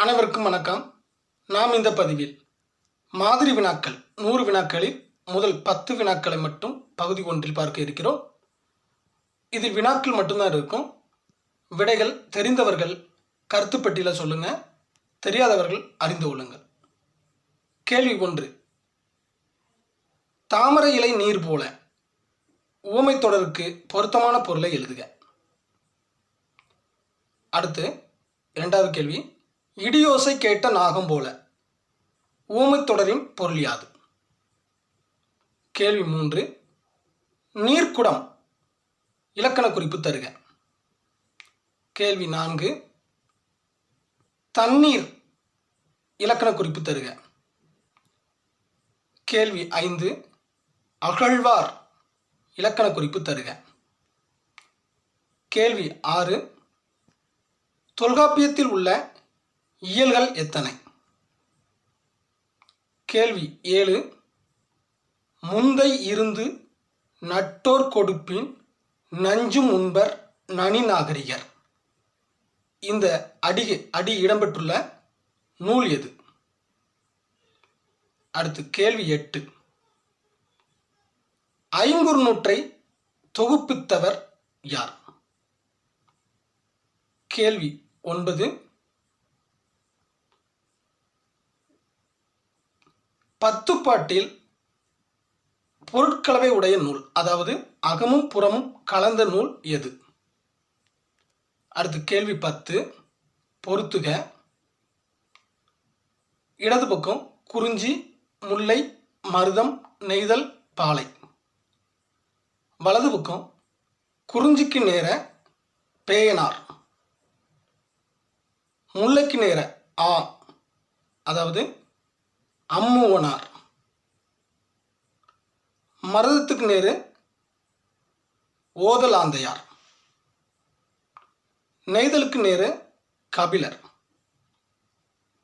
அனைவருக்கும் வணக்கம். நாம் இந்த பதிவில் மாதிரி வினாக்கள் நூறு வினாக்களில் முதல் பத்து வினாக்களை மட்டும் பகுதி ஒன்றில் பார்க்க இருக்கிறோம். இதில் வினாக்கள் மட்டும்தான் இருக்கும். விடைகள் தெரிந்தவர்கள் கருத்துப்பட்டியில் சொல்லுங்கள் தெரியாதவர்கள் அறிந்து கொள்ளுங்கள். கேள்வி ஒன்று தாமரை இலை நீர் போல உவமை தொடருக்கு பொருத்தமான பொருளை எழுதுக. அடுத்து இரண்டாவது கேள்வி இடியோசை கேட்ட நாகம் போல. ஊமைத் தொடரின் பொருள் யாது? கேள்வி மூன்று. நீர்க்குடம் இலக்கண குறிப்பு தருக. கேள்வி நான்கு. தண்ணீர் இலக்கண குறிப்பு தருக. கேள்வி ஐந்து. அகழ்வார் இலக்கண குறிப்பு தருக. கேள்வி ஆறு. தொல்காப்பியத்தில் உள்ள இயல்கள் எத்தனை? கேள்வி ஏழு. முந்தை இருந்து நட்டோர் கொடுப்பின் நஞ்சு முன்பர் நனி நாகரிகர். இந்த அடி அடி இடம்பெற்றுள்ள நூல் எது? அடுத்து கேள்வி எட்டு. ஐங்குறு நூற்றை தொகுப்பித்தவர் யார்? கேள்வி ஒன்பது. பத்துப்பாட்டில் பொருட்கலவை உடைய நூல் அதாவது அகமும் புறமும் கலந்த நூல் எது? அடுத்து கேள்வி பத்து பொறுத்துக. இடது பக்கம் குறிஞ்சி முல்லை மருதம் நெய்தல் பாலை. வலது பக்கம் குறிஞ்சிக்கு நேர பேயனார். முல்லைக்கு நேர ஆ அதாவது அம்முவனார் மருதத்துக்கு நேரு ஓதலாந்தையார். நெய்தலுக்கு நேரு கபிலர்.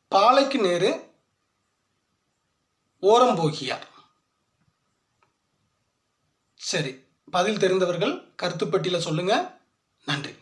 பாலைக்கு நேரு ஓரம்போகியார். சரி பதில் தெரிந்தவர்கள் கருத்துப்பட்டியில் சொல்லுங்கள் நன்றி.